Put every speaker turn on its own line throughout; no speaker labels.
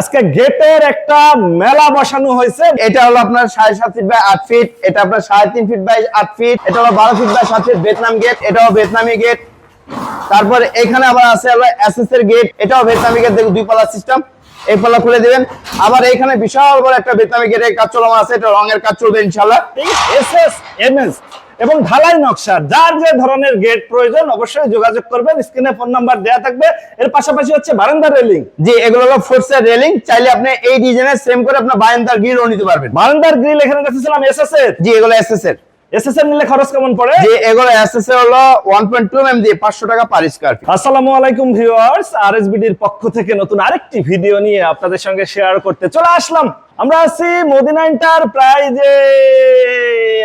আজকে গেটের একটা মেলা বসানো হয়েছে।
এটা হলো আপনার সাড়ে সাত ফিট বাই আট ফিট এটা আপনার সাড়ে তিন ফিট বাই আট ফিট এটা হলো বারো ফিট বাই সাত ফিট ভিয়েতনাম গেট এটাও ভিয়েতনামি গেট। তারপর এখানে আবার আছে হলো এসএস এর গেট এটাও ভিয়েতনামি গেট দেখুন দুই পাল্লা সিস্টেম এই পাল্লা খুলে দিবেন। আবার এখানে বিশাল বড় একটা ভিয়েতনামি গেটের কাজ চলমান আছে এটা রঙের কাজ চলবে ইনশাল্লাহ
এস এস এম এস এবং ঢালাই নকশা যার যে ধরনের গেট প্রয়োজন অবশ্যই যোগাযোগ করবেন স্ক্রিনে ফোন নাম্বার দেওয়া থাকবে। এর পাশাপাশি হচ্ছে বারান্দার রেলিং
জি এগুলো হলো ফোর্সের রেলিং চাইলে আপনি এই ডিজাইনের সেম করে আপনার বারান্দার গ্রিলও নিতে পারবেন।
বারান্দার গ্রিল এখানে দেখেছিলাম এস এস এর।
জি এগুলো এসএস এর।
এস এস নিলে খরচ কেমন পড়ে?
যে এগুলো এসএস এর হলো 1.2 এম দিয়ে 500 টাকা পার স্কয়ার ফিট
আসসালামু আলাইকুম ভিউয়ার্স আরএসবিডির পক্ষ থেকে নতুন আরেকটি ভিডিও নিয়ে আপনাদের সঙ্গে শেয়ার করতে চলে আসলাম। আমরা আছি মদিনা এন্টারপ্রাইজে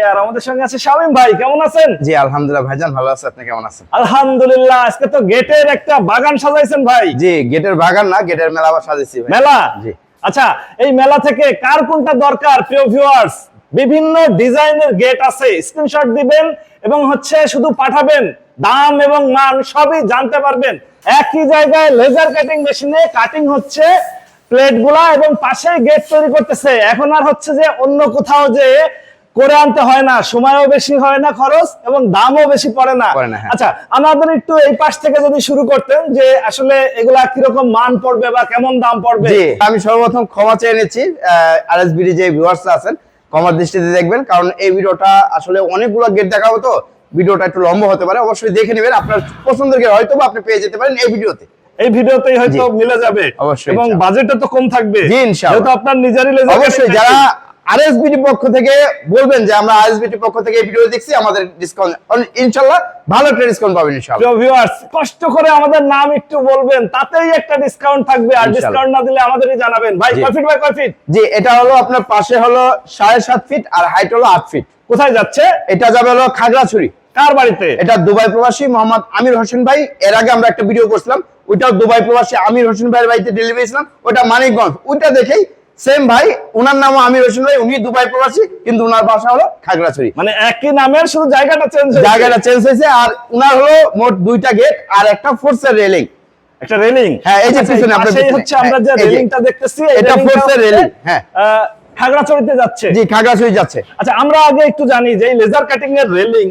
আর আমাদের সঙ্গে আছে শামিম ভাই কেমন আছেন?
জি আলহামদুলিল্লাহ ভাইজান ভালো আছে আপনি কেমন আছেন?
আলহামদুলিল্লাহ আজকে তো গেটের একটা বাগান সাজাইছেন ভাই।
জি গেটের বাগান না গেটের মেলা আবার সাজেছি ভাই।
মেলা?
জি।
আচ্ছা এই মেলা থেকে কার কোনটা দরকার প্রিয় ভিউয়ার্স বিভিন্ন ডিজাইনের গেট আছে স্ক্রিনশট দিবেন এবং হচ্ছে শুধু পাঠাবেন দাম এবং মান সবই জানতে পারবেন। একই জায়গায় লেজার কাটিং মেশিনে কাটিং হচ্ছে প্লেটগুলা এবং পাশে গেট তৈরি করতেছে। এখন আর হচ্ছে যে অন্য কোথাও যে করে আনতে হয় না সময়ও বেশি হয় না খরচ এবং দামও বেশি পড়ে না।
হ্যাঁ।
আচ্ছা আমাদের একটু এই পাশ থেকে যদি শুরু করতেন যে আসলে এগুলা কীরকম মান পড়বে বা কেমন দাম পড়বে।
আমি সর্বপ্রথম ক্ষমা চেয়ে নিচ্ছি আরএসবিডি যে ভিউয়ার্স আছেন ক্ষমার দৃষ্টিতে দেখবেন কারণ এই ভিডিওটা আসলে অনেকগুলো গেট দেখাবো তো ভিডিওটা একটু লম্বা হতে পারে অবশ্যই দেখে নেবেন আপনার পছন্দের গেট হয়তো আপনি পেয়ে যেতে পারেন এই ভিডিওতে
এই ভিডিওতেই হয়তো মিলে যাবে
অবশ্যই,
এবং। বাজেটটা তো কম থাকবে
জি, ইনশাআল্লাহ।
আপনার নিজেরই
অবশ্যই যারা আরএসবিডি পক্ষ থেকে বলবেন যে আমরা আরএসবিডি পক্ষ থেকে এই ভিডিও দেখছি আমাদের ডিসকাউন্ট ইনশাআল্লাহ ভালো একটা ডিসকাউন্ট পাবেন ইনশাআল্লাহ।
viewers, কষ্ট করে আমাদের নাম একটু বলবেন তাতেই একটা ডিসকাউন্ট থাকবে আর ডিসকাউন্ট না দিলে আমাদেরই জানাবেন। ভাই। কয় ফিট বাই কয় ফিট
জি এটা হলো আপনার পাশে হলো সাড়ে সাত ফিট আর হাইট হলো আট ফিট
কোথায় যাচ্ছে?
এটা যাবে হলো খাগড়াছড়ি।
কার বাড়িতে?
এটা দুবাই প্রবাসী মোহাম্মদ আমির হোসেন ভাই। এর আগে আমরা একটা ভিডিও করছিলাম ওইটাও দুবাই প্রবাসী আমির হোসেন ভাইয়ের বাড়িতে ডেলিভারি ছিলাম ওটা মানিকগঞ্জ। ওইটা দেখেই সেম ভাই ওনার নামও আমির হোসেন ভাই উনি দুবাই প্রবাসী কিন্তু ওনার বাসা হলো খাগড়াছড়ি
মানে একই নামের শুধু জায়গাটা চেঞ্জ
জায়গাটা চেঞ্জ হয়েছে আর ওনার হলো মোট দুইটা গেট আর একটা ফোর্সের রেলিং
একটা রেলিং
হ্যাঁ, এই যে পিছনে আপনার
পাশেই
পিছনে।
হচ্ছে আমরা যে
হ্যাঁ।
রেলিংটা দেখতেছি
এটা হ্যাঁ।
খাগড়াছড়িতে যাচ্ছে
জি খাগড়াছড়ি যাচ্ছে
আচ্ছা আমরা আগে একটু জানি যে লেজার কাটিং এর রেলিং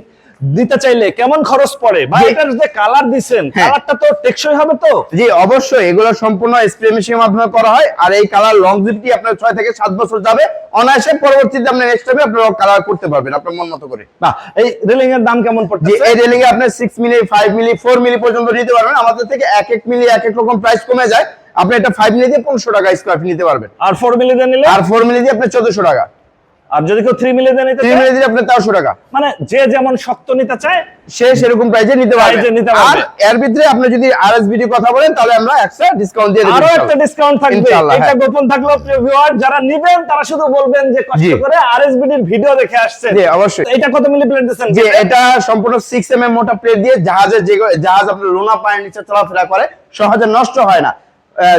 দিতে চাইলে কেমন খরচ পড়ে? বা
জি।
এটার যে কালার দিছেন
হ্যাঁ।
কালারটা তো টেকসই হবে তো?
জি অবশ্যই। এগুলো সম্পূর্ণ স্প্রে মেশিনের মাধ্যমে করা হয়। আর এই কালার লংজিভিটি আপনার ছয় থেকে সাত বছর যাবে। অনায়াসে পরবর্তীতে আপনি নেক্সট টাইমে আপনার কালার করতে পারবেন আপনার মন মতো করে।
না এই রেলিং এর দাম কেমন
যে
পড়তেছে
এই রেলিং এ আপনি six milli five milli four milli পর্যন্ত নিতে পারবেন। আমাদের থেকে এক এক মিলি এক এক রকম প্রাইস কমে যায়। আপনি এটা ফাইভ মিলি দিয়ে পনেরোশো টাকা স্কোয়ার ফিট নিতে পারবেন।
আর ফোর মিলি দিয়ে নিলে?
আর ফোর মিলি দিয়ে আপনি চোদ্দশো টাকা।
আর যদি কেউ থ্রি মিলি দিয়ে নিতে
থ্রি মিলি দিয়ে আপনি তেরোশো টাকা।
মানে যে যেমন শক্ত নিতে চায়
সে সেরকম প্রাইসে নিতে পারবেন
নিতে
আর এর ভিতরে আপনি যদি আরএসবিডি কথা বলেন তাহলে আমরা এক্সট্রা ডিসকাউন্ট দিয়ে দেব
আরও একটা ডিসকাউন্ট থাকবে। এটা
হ্যাঁ।
গোপন থাকল প্রিয় ভিউয়ার যারা নিবেন তারা শুধু বলবেন যে কষ্ট
জি।
করে আরএসবিডির ভিডিও দেখে আসছেন।
জি, অবশ্যই।
এটা কত মিলি প্লেট দিচ্ছেন?
যে এটা সম্পূর্ণ সিক্স এম এম মোটা প্লেট দিয়ে জাহাজের যে জাহাজ আপনার লোনা পায়ের নিচে চলাফেরা করে সহজে নষ্ট হয় না।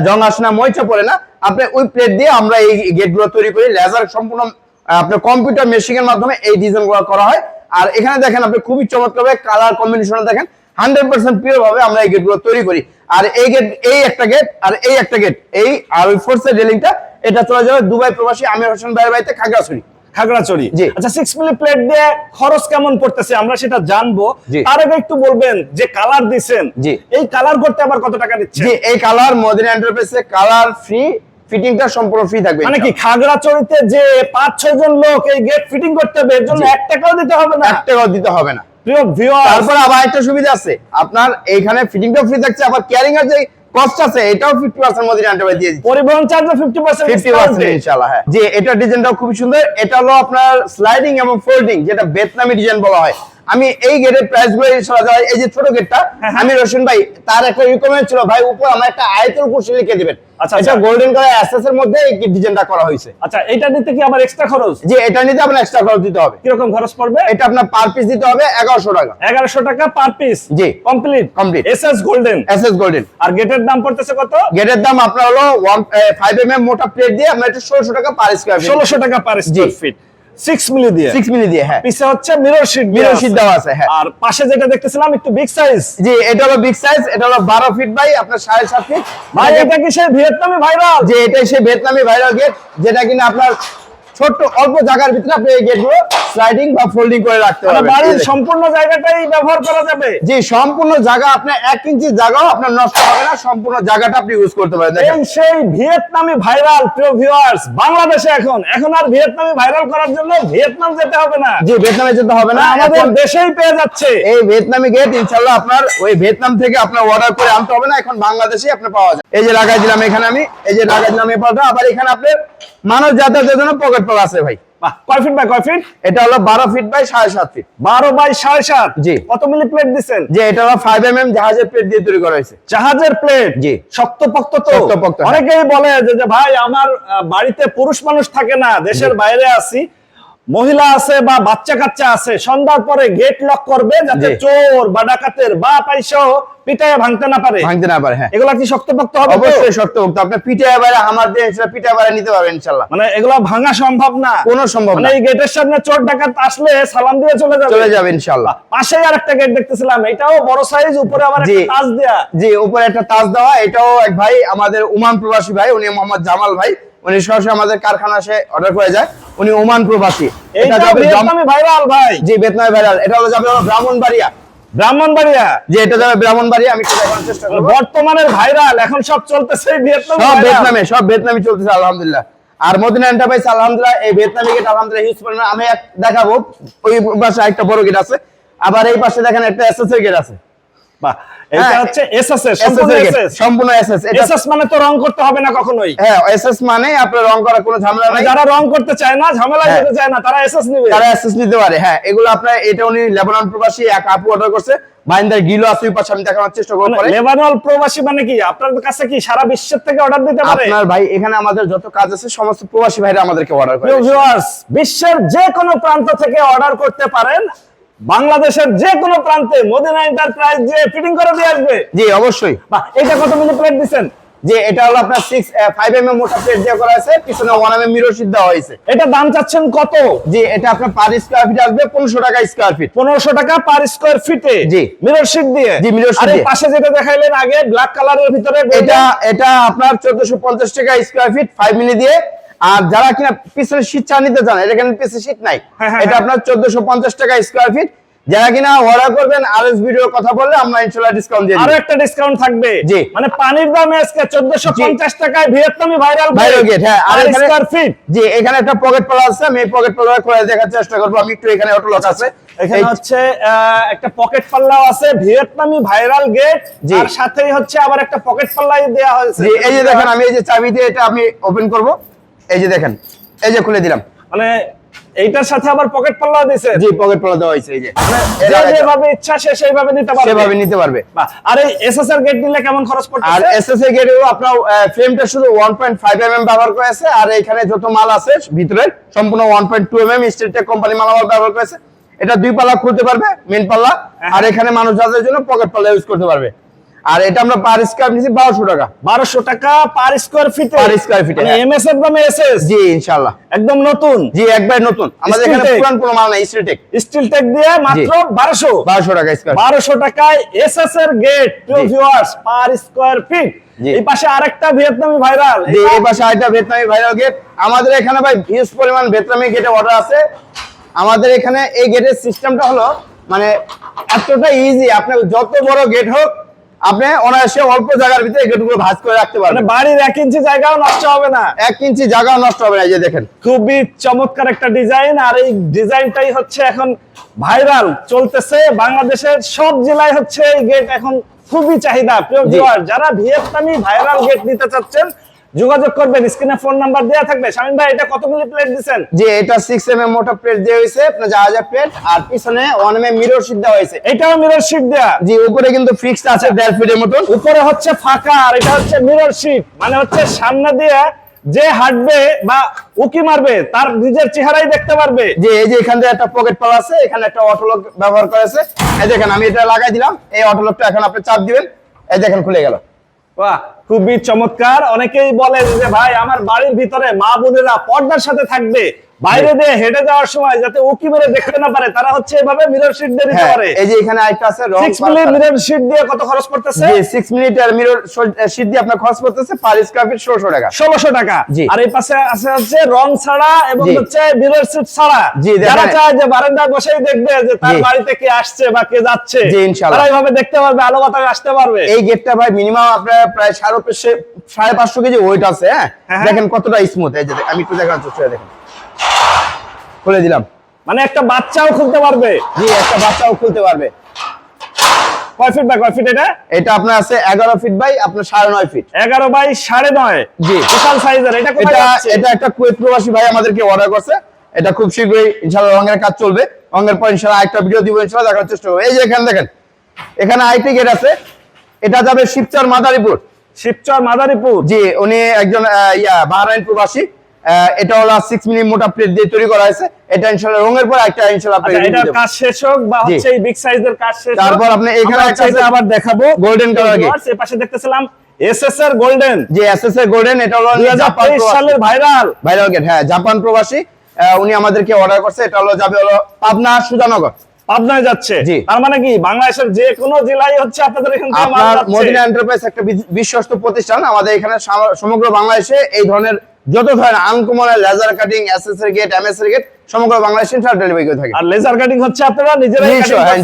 জং আসে না ময়চা পড়ে না। আপনি ওই প্লেট দিয়ে আমরা এই গেটগুলো তৈরি করি লেজার সম্পূর্ণ আপনার কম্পিউটার মেশিনের মাধ্যমে এই ডিজাইনগুলো করা হয়। আর এখানে দেখেন আপনি খুবই চমৎকার কালার কম্বিনেশন দেখেন হান্ড্রেড পার্সেন্ট পিওর ভাবে আমরা এই গেটগুলো তৈরি করি। আর এই গেট এই একটা গেট আর এই একটা গেট এই আর ওই ফোর্সের রেলিংটা এটা চলে যাবে দুবাই প্রবাসী আমির হোসেন ভাইয়ের বাড়িতে খাগড়াছড়ি।
খাগড়াছড়ি। আচ্ছা সিক্স মিলি প্লেট দিয়ে খরচ কেমন পড়তেছে? আমরা সেটা জানব।
জি।
তার আগে একটু বলবেন যে কালার দিছেন।
জি।
এই কালার করতে আবার কত টাকা দিচ্ছে
এই কালার মদিনা এন্টারপ্রাইজে কালার ফ্রি ফিটিংটা সম্পূর্ণ ফ্রি থাকবে
মানে কি যে পাঁচ ছয় জন লোক এই গেট ফিটিং করতে হবে এর জন্য এক টাকাও দিতে হবে না।
এক টাকাও দিতে হবে না।
প্রিয় ভিউয়ার
তারপর আবার একটা সুবিধা আছে। আপনার এইখানে ফিটিংটাও ফ্রি থাকছে আবার ক্যারিং এর যে কস্ট আছে এটাও ফিফটি পার্সেন্ট মদিনা এন্টারপ্রাইজ দিয়ে দিচ্ছে।
পরিবহন charge fifty percent
fifty percent ইনশাল্লাহ হ্যাঁ। যে এটা ডিজাইনটাও খুব সুন্দর। এটা হলো আপনার স্লাইডিং এবং ফোল্ডিং যেটা বেতনামি ডিজাইন বলা হয়। আমি এই গেটের প্রাইসগুলো এই যে ছোট গেটটা
হ্যাঁ,
আমি রোশন ভাই তার একটা রিকমেন্ড ছিল ভাই উপর আমার একটা আয়তল কুশি লিখে দিবেন।
আচ্ছা,
এটা
আচ্ছা।
গোল্ডেন কালার অ্যাসেস এর মধ্যে এই ডিজাইনটা করা হয়েছে।
আচ্ছা এটা দিতে কি আবার এক্সট্রা খরচ?
যে এটা নিতে আপনার এক্সট্রা খরচ দিতে হবে।
কীরকম খরচ পড়বে?
এটা আপনার পার পিস দিতে হবে এগারোশো টাকা।
এগারোশো টাকা পার পিস
জি।
কমপ্লিট এস গোল্ডেন আর গেটের দাম পড়তেছে কত?
গেটের দাম আপনার হলো মোটা প্লেট দিয়ে আপনার টাকা পার স্কোয়ার ফিট
ষোলোশো টাকা per square feet six milli দিয়ে।
সিক্স মিলি দিয়ে হ্যাঁ।
পিছে হচ্ছে মিরর শিট
Mirror sheet দেওয়া আছে, হ্যাঁ।
আর পাশে যেটা দেখতেছিলাম একটু বিগ সাইজ
জি এটা হলো বিগ সাইজ এটা হলো বারো ফিট বাই আপনার সাড়ে সাত ফিট
ভাই এটা কি সে ভিয়েতনামি ভাইরাল
যে ভিয়েতনামি ভাইরাল গেট যেটা কিনা আপনার ছোট্ট অল্প জায়গার ভিতরে আপনি এই গেটগুলো স্লাইডিং বা ফোল্ডিং করে রাখতে
মানে
পারবেন
বাড়ির সম্পূর্ণ জায়গাটাই ব্যবহার করা যাবে?
জি সম্পূর্ণ জায়গা আপনার এক ইঞ্চি জায়গাও আপনার নষ্ট হবে না সম্পূর্ণ জায়গাটা আপনি ইউজ করতে পারেন দেখেন।
সেই ভিয়েতনামি ভাইরাল প্রিয় ভিউয়ার্স বাংলাদেশে এখন। এখন আর ভিয়েতনামি ভাইরাল করার জন্য ভিয়েতনাম যেতে হবে না।
জি ভিয়েতনামে যেতে হবে না।
আমাদের দেশেই পেয়ে যাচ্ছে।
এই ভিয়েতনামি গেট ইনশাল্লাহ আপনার ওই ভিয়েতনাম থেকে আপনার অর্ডার করে আনতে হবে না এখন বাংলাদেশে আপনি পাওয়া যায় এই যে লাগাই দিলাম এখানে আমি এই যে লাগাই দিলাম এই পাটা আবার এখানে আপনার মানুষ যাতায়াতের জন্য পকেট পাল আছে ভাই।
কয় ফিট বাই কয় ফিট
এটা হলো বারো ফিট বাই সাড়ে সাত ফিট
বারো বাই সাড়ে সাত?
জি।
কত মিলি প্লেট দিচ্ছেন?
যে এটা হলো ফাইভ এম এম জাহাজের প্লেট দিয়ে তৈরি করা হয়েছে।
জাহাজের প্লেট
জি।
শক্তপোক্ত তো?
শক্তপোক্ত, হ্যাঁ।
অনেকেই বলে যে ভাই আমার বাড়িতে পুরুষ মানুষ থাকে না দেশের বাইরে আছি। মহিলা আছে বা বাচ্চা কাচ্চা আছে সন্ধ্যার পরে গেট লক করবে যাতে চোর বা ডাকাতের বা পাইসা পিটায় ভাঙতে না পারে।
ভাঙতে না পারে হ্যাঁ।
এগুলা কি শক্তপোক্ত হবে
অবশ্যই আপনি পিঠে এবারে আমার দিয়ে পিঠে এবারে নিতে পারবেন ইনশাল্লাহ
মানে এগুলা ভাঙা সম্ভব না।
কোনো সম্ভব
মানে
না।
এই গেটের সামনে চোর ডাকাত আসলে সালাম দিয়ে চলে যাবে।
চলে যাবে ইনশাল্লাহ
পাশেই আর একটা গেট দেখতেছিলাম এটাও বড় সাইজ উপরে আবার। একটা তাজ দেয়া।
জি উপরে একটা তাজ দেওয়া এটাও এক ভাই আমাদের ওমান প্রবাসী ভাই উনি মোহাম্মদ জামাল ভাই উনি সরাসরি আমাদের কারখানা সে অর্ডার করে যায়। উনি ওমান প্রবাসী এটা যাবে
ভাইরাল ভাই।
জি বেতনায় ভাইরাল। এটা হলো যাবে ব্রাহ্মণবাড়িয়া।
ব্রাহ্মণবাড়িয়া?
যে এটা যাবে ব্রাহ্মণবাড়িয়া। আমি চেষ্টা করব।
বর্তমানের ভাইরাল এখন সব চলতেছে ভিয়েতনাম
সব ভিয়েতনামে সব ভিয়েতনামে চলতেছে আলহামদুলিল্লাহ। আর মদিনা এন্টারপ্রাইজ আলহামদুলিল্লাহ এই ভিয়েতনামি গেট আলহামদুলিল্লাহ ইউজ করেন আমি দেখাবো ওই পাশে একটা বড় গেট আছে। আবার এই পাশে দেখেন একটা গেট আছে।
বাহ এটা
হ্যাঁ,
হচ্ছে এসএস সম্পূর্ণ এসএস
সম্পূর্ণ এসএস
এসএস মানে তো রং করতে হবে না কখনোই
হ্যাঁ এসএস মানে আপনার রং করার কোনো ঝামেলা নাই
যারা রং করতে চায় না ঝামেলা
হ্যাঁ।
চায় না তারা এসএস নিবে
তারা অ্যাসেস নিতে পারে হ্যাঁ এগুলো আপনার এটা উনি লেবানন প্রবাসী এক আপু অর্ডার করছে বাইন্দার গিলো আছে পাশে আমি দেখানোর চেষ্টা করব
লেবানন প্রবাসী মানে কি আপনাদের কাছে কি সারা বিশ্বের থেকে অর্ডার দিতে পারে
আপনার ভাই এখানে আমাদের যত কাজ আছে সমস্ত প্রবাসী ভাইরা আমাদেরকে অর্ডার করে
বিশ্বের যে কোনো প্রান্ত থেকে অর্ডার করতে পারেন বাংলাদেশের যে কোনো প্রান্তে মদিনা এন্টারপ্রাইজ যে ফিটিং করে দিয়ে আসবে।
জি অবশ্যই।
বাহ এটা কত মিলি প্লেট দিচ্ছেন
যে এটা হলো আপনার সিক্স ফাইভ এম এম মোটা প্লেট দিয়ে করা আছে পিছনে ওয়ান এম এম মিরর দেওয়া হয়েছে।
এটা দাম চাচ্ছেন কত?
যে এটা আপনার পার স্কোয়ার ফিট আসবে পনেরোশো টাকা স্কোয়ার ফিট
পনেরোশো টাকা পার স্কোয়ার ফিটে
জি।
মিরর শিট দিয়ে?
জি, mirror sheet
আর
দিয়ে।
পাশে যেটা দেখাইলেন আগে ব্ল্যাক কালারের ভিতরে
এটা এটা আপনার চোদ্দশো পঞ্চাশ টাকা স্কোয়ার ফিট ফাইভ মিলি দিয়ে আর যারা কিনা পিছনে শীত চা নিতে চান এটা কিন্তু পিছনে শীত নাই?
হ্যাঁ, হ্যাঁ,
এটা
হ্যাঁ।
আপনার চোদ্দশো পঞ্চাশ টাকা স্কোয়ার ফিট যারা কিনা অর্ডার করবেন আর এস ভিডিওর কথা বললে আমরা ইনশাল্লাহ ডিসকাউন্ট দিয়ে আরও
একটা ডিসকাউন্ট থাকবে।
জি।
মানে পানির দাম আজকে চোদ্দশো পঞ্চাশ টাকায় ভিয়েতনামি ভাইরাল
ভাইরাল গেট হ্যাঁ। আর এখানে
স্কোয়ার ফিট
জি এখানে একটা পকেট পালা আছে। আমি পকেট পালা করে দেখার চেষ্টা করব। আমি একটু এখানে অটো লক আছে।
এখানে হচ্ছে একটা পকেট পাল্লাও আছে ভিয়েতনামি ভাইরাল গেট।
জি।
আর সাথেই হচ্ছে আবার একটা পকেট পাল্লাই দেওয়া হয়েছে।
জি এই যে দেখেন আমি এই যে চাবি দিয়ে এটা আমি ওপেন করব। এই যে দেখেন এই যে খুলে দিলাম।
মানে এইটার সাথে আবার পকেট পাল্লাও দিছে?
জি পকেট পালা দেওয়া হয়েছে এই যে। লাগাই
যেভাবে ইচ্ছা সে সেইভাবে নিতে পারবে।
সেভাবে নিতে পারবে।
আর এই এসএসআর গেট নিলে কেমন খরচ
আর
পড়তেছে?
এসএসএ গেটেও আপনার ফ্রেমটা শুধু 1.5 এমএম ব্যবহার করেছে আর এখানে যত মাল আছে ভিতরে সম্পূর্ণ 1.2 এমএম স্টিলটেক কোম্পানি মালামাল ব্যবহার করেছে। এটা দুই পাল্লা খুলতে পারবে মেন পাল্লা। আর এখানে মানুষ যাদের জন্য পকেট পাল্লা ইউজ করতে পারবে। আর এটা আমরা পার স্কয়ার নিছি 1200 টাকা।
বারোশো টাকা পার স্কোয়ার ফিটে
Per square feet, হ্যাঁ।
এমএস এর দামে এসএস
জি ইনশাআল্লাহ।
একদম নতুন?
জি একবার নতুন। আমাদের এখানে পুরান কোনো মাল নাই স্টিলটেক
স্টিল টেক দিয়ে মাত্র বারোশো।
1200 টাকা স্কয়ার
বারোশো টাকায় এসএস এর গেট
জি।
Viewers per square feet. এই পাশে আরেকটা ভিয়েতনামি ভাইরাল
এই পাশে আরেকটা ভিয়েতনামি ভাইরাল গেট আমাদের এখানে ভাই হিউজ পরিমাণ ভিয়েতনামি গেটে অর্ডার আছে। আমাদের এখানে এই গেটের সিস্টেমটা হলো মানে এতটা ইজি আপনি যত বড় গেট হোক আপনি অনায়াসে অল্প জায়গার ভিতরে গেটগুলো ভাঁজ করে রাখতে
মানে
পারবেন
বাড়ির এক ইঞ্চি জায়গাও নষ্ট হবে না।
এক ইঞ্চি জায়গাও নষ্ট হবে না এই যে দেখেন।
খুবই চমৎকার একটা ডিজাইন আর এই ডিজাইনটাই হচ্ছে এখন ভাইরাল চলতেছে বাংলাদেশের সব জেলায় হচ্ছে এই গেট এখন খুবই চাহিদা। প্রিয় যারা ভিয়েতনামি ভাইরাল গেট নিতে চাচ্ছেন যোগাযোগ করবেন স্ক্রিনে ফোন নাম্বার দেওয়া থাকবে। শামিম ভাই এটা কত মিলি প্লেট দিচ্ছেন
যে এটা সিক্স এম এম মোটা প্লেট দেওয়া হয়েছে আপনার জাহাজের প্লেট আর পিছনে one M M mirror sheet দেওয়া হয়েছে।
এটাও মিরর শিট দেয়া?
জি উপরে কিন্তু ফিক্সড আছে দেড় ফিটের মতন।
উপরে হচ্ছে ফাঁকা আর এটা হচ্ছে মিরর শিট মানে হচ্ছে সামনে দিয়ে যে হাঁটবে বা উকি মারবে তার নিজের চেহারাই দেখতে পারবে।
যে এই যে এখান থেকে একটা পকেট পাল আছে এখানে একটা অটোলক ব্যবহার করেছে এই দেখেন আমি এটা লাগাই দিলাম এই অটোলকটা এখন আপনি চাপ দিবেন এই দেখেন খুলে গেল।
বাহ, খুবই চমৎকার। অনেকেই বলেন যে, ভাই, আমার বাড়ির ভিতরে মা বোনেরা পর্দার সাথে থাকবে। বাইরে দিয়ে হেঁটে যাওয়ার সময় যাতে উকি মেরে দেখতে না পারে তারা হচ্ছে এভাবে মিরর শীট দিয়ে দিতে
হ্যাঁ
পারে।
এই যে এখানে আরেকটা আছে রং
সিক্স মিলি মিরর শীট দিয়ে কত খরচ পড়তেছে?
জি সিক্স মিনিট আর মিরর শীট দিয়ে আপনার খরচ পড়তেছে পার স্কোয়ার ফিট ষোলোশো টাকা।
ষোলোশো টাকা। আর এই পাশে আছে হচ্ছে রং ছাড়া এবং হচ্ছে মিরর শীট ছাড়া।
জি,
যারা চায় যে বারান্দায় বসেই দেখবে যে তার বাড়িতে কে আসছে বা কে যাচ্ছে
জি, ইনশাআল্লাহ।
তারা এইভাবে দেখতে পারবে আলো বাতাস আসতে পারবে।
এই গেটটা ভাই মিনিমাম আপনার প্রায় সাড়ে পাঁচশো সাড়ে পাঁচশো কেজি ওয়েট আছে হ্যাঁ?
হ্যাঁ।
দেখেন কতটা স্মুথ এই যে আমি একটু দেখার চেষ্টা দেখেন। খুলে দিলাম।
মানে একটা বাচ্চাও খুলতে পারবে।
জি একটা বাচ্চাও খুলতে পারবে।
কয় ফিট বাই কয় ফিট এটা?
এটা আপনার আছে এগারো ফিট বাই আপনার সাড়ে নয় ফিট
এগারো বাই সাড়ে নয়।
জি।
বিশাল সাইজের এটা
এটা এটা একটা কুয়েত প্রবাসী ভাই আমাদেরকে অর্ডার করছে। এটা খুব শীঘ্রই ইনশাআল্লাহ রঙের কাজ চলবে। রঙের পর ইনশাআল্লাহ একটা ভিডিও দিব ইনশাআল্লাহ দেখার চেষ্টা করব। এই যে এখানে দেখেন এখানে আইটি গেট আছে। এটা যাবে শিবচর মাদারীপুর।
শিবচর মাদারীপুর।
জি উনি একজন ইয়া বাহরাইন প্রবাসী। এটা হলো সিক্স মিলি মোটা প্লেট দিয়ে তৈরি করা হয়েছে। এটা ইনশাআল্লাহ রঙের পর একটা ইনশাআল্লাহ
আচ্ছা,
আপনাকে
এটার কাজ শেষ হোক বা হচ্ছে এই বিগ সাইজের কাজ শেষ
তারপর আপনি এখানে একটা
এটা আবার দেখাবো
golden color gate।
Viewers, পাশে দেখতেছিলাম এসএস এর গোল্ডেন
যে এসএস এর গোল্ডেন এটা হলো
দুই হাজার
জাপান
তেইশ
প্রবাসী।
সালের ভাইরাল
ভাইরাল গেট হ্যাঁ জাপান প্রবাসী। উনি আমাদেরকে অর্ডার করছে এটা হলো যাবে হলো পাবনা সুজানগর।
পাবনায় যাচ্ছে।
জি।
তার মানে কি? বাংলাদেশের যে কোনো জেলায় হচ্ছে আপনাদের এখান থেকে মাল
আপনার মদিনা এন্টারপ্রাইজ একটা বিশ্বস্ত প্রতিষ্ঠান। আমাদের এখানে সমগ্র বাংলাদেশে এই ধরনের যত ধরনের আনকমনের লেজার কাটিং এস এর গেট এমএস এর গেট সমগ্র বাংলাদেশে ইন্টার ডেলিভারি করে থাকে
আর লেজার কাটিং হচ্ছে আপনারা নিজেরাই
নিজস্ব, হ্যাঁ,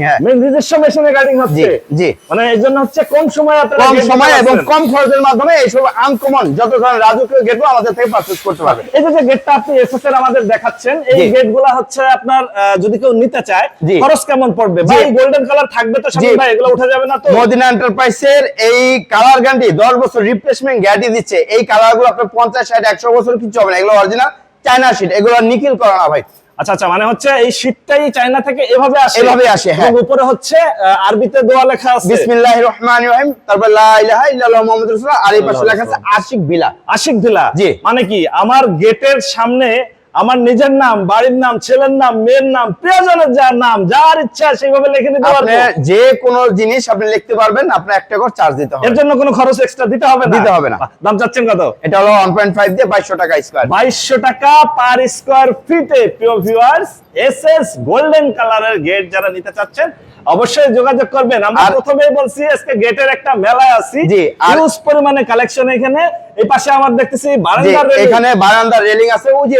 হ্যাঁ।
নিজস্ব মেশিনে কাটিং হচ্ছে
জি
মানে এই জন্য হচ্ছে কম সময় আপনারা
কম সময় এবং কম খরচের মাধ্যমে এইসব আনকমন যত ধরনের রাজকীয় গেটও আমাদের থেকে পারচেজ করতে পারবে
এই যে গেটটা আপনি এসএস এর আমাদের দেখাচ্ছেন এই। গেটগুলা হচ্ছে আপনার যদি কেউ নিতে চায়। খরচ কেমন পড়বে। ভাই গোল্ডেন কালার থাকবে তো। শামিম ভাই এগুলো উঠে যাবে না তো
মদিনা এন্টারপ্রাইজের এই কালার গ্যারান্টি দশ বছর রিপ্লেসমেন্ট গ্যারান্টি দিচ্ছে এই কালারগুলো আপনার পঞ্চাশ ষাট একশো বছর কিছু হবে না এগুলো অরিজিনাল চায়না শিট এগুলো নিখিল করা না ভাই।
আচ্ছা আচ্ছা মানে হচ্ছে এই শীতটাই চায়না থেকে এভাবে আসে?
এভাবে আসে, হ্যাঁ।
উপরে হচ্ছে আরবিতে দোয়া লেখা আছে।
বিসমিল্লাহির রহমানির রহিম তারপর লা ইলাহা ইল্লাল্লাহ মুহাম্মাদুর রাসূলুল্লাহ আর এই পাশে লেখা আছে আশিক বিলা
আশিক বিলা
জি।
মানে কি? আমার গেটের সামনে আমার নিজের নাম বাড়ির নাম ছেলের নাম মেয়ের নাম প্রিয়জনের যার নাম যার ইচ্ছা সেইভাবে লিখে নিতে
আপনি
পারব।
যে কোনো জিনিস আপনি লিখতে পারবেন আপনার একটা করে চার্জ দিতে হবে।
এর জন্য কোনো খরচ এক্সট্রা দিতে হবে না?
দিতে হবে না।
দাম চাচ্ছেন কত?
এটা হলো 1.5 দিয়ে 2200 টাকা স্কয়ার
বাইশশো টাকা পার স্কোয়ার ফিটে প্রিয় ভিউয়ার্স এস এস গোল্ডেন কালারের গেট যারা নিতে চাচ্ছেন অবশ্যই যোগাযোগ করবেন। আমরা প্রথমেই বলছি আজকে গেটের একটা মেলায় আছি।
জি,
হিউজ পরিমাণে কালেকশন এখানে। এই পাশে আমার দেখতেছি বারান্দার railing।
এখানে বারান্দার রেলিং আছে। ওই যে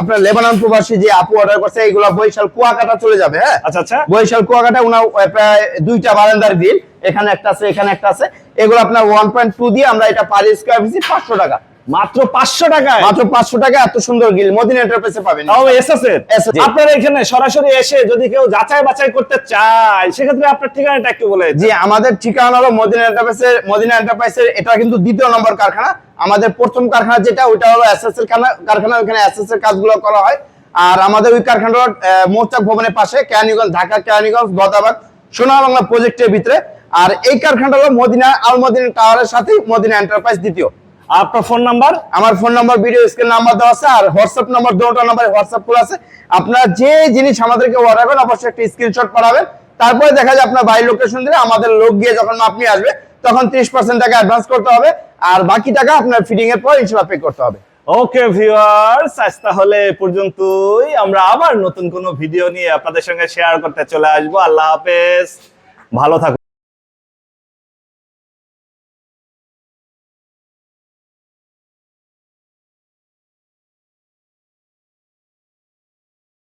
আপনার লেবানন প্রবাসী যে আপু অর্ডার করছে এইগুলো বৈশাল কুয়াকাটা চলে যাবে হ্যাঁ?
আচ্ছা আচ্ছা।
বৈশাল কুয়াকাটা উনার প্রায় দুইটা বারান্দার গ্রিল এখানে একটা আছে এখানে একটা আছে। এগুলো আপনার 1.2 দিয়ে আমরা এটা পার স্কয়ার ফিট 500 টাকা।
মাত্র পাঁচশো টাকায়।
মাত্র 500 টাকা এত সুন্দর গ্রিল মদিনা এন্টারপ্রাইজে পাবেন।
তাও এসএস এর? আপনারা এখানে সরাসরি এসে যদি কেউ যাচাই বাছাই করতে চায় সেক্ষেত্রে আপনার ঠিকানাটা একটু বলে
জি আমাদের ঠিকানা হলো মদিনা এন্টারপ্রাইজের মদিনা এন্টারপ্রাইজের এটা কিন্তু দ্বিতীয় নম্বর কারখানা। আমাদের প্রথম কারখানা যেটা ওইটা হলো এসএস এর কারখানা- কারখানা ওইখানে এসএস এর কাজগুলো করা হয়। আর আমাদের ওই কারখানা মৌচাক ভবনের পাশে কেরানীগঞ্জ ঢাকা কেরানীগঞ্জ গদাবাদ সোনা বাংলা প্রজেক্টের ভিতরে। আর এই কারখানাটা হলো মদিনা আল মদিনা টাওয়ারের সাথে মদিনা এন্টারপ্রাইজ দ্বিতীয়।
আপনার ফোন নাম্বার?
আমার phone number video screen number দেওয়া আছে আর হোয়াটসঅ্যাপ নাম্বার দুটো নাম্বারে হোয়াটসঅ্যাপ খোলা আছে। আপনারা যে জিনিস আমাদেরকে অর্ডার করেন অবশ্যই একটা স্ক্রিনশট পাঠাবেন। তারপরে দেখা যায় আপনার বাড়ির লোকেশন দিলে আমাদের লোক গিয়ে যখন মাপ নিয়ে আসবে তখন ত্রিশ পার্সেন্ট টাকা অ্যাডভান্স করতে হবে আর বাকি টাকা আপনার ফিটিং এর পর ইনশাল্লাহ পে করতে হবে।
ওকে ভিউয়ার্স আজ তাহলে পর্যন্তই। আমরা আবার নতুন কোনো ভিডিও নিয়ে আপনাদের সঙ্গে শেয়ার করতে চলে আসব। আল্লাহ হাফেজ। ভালো থাকুন।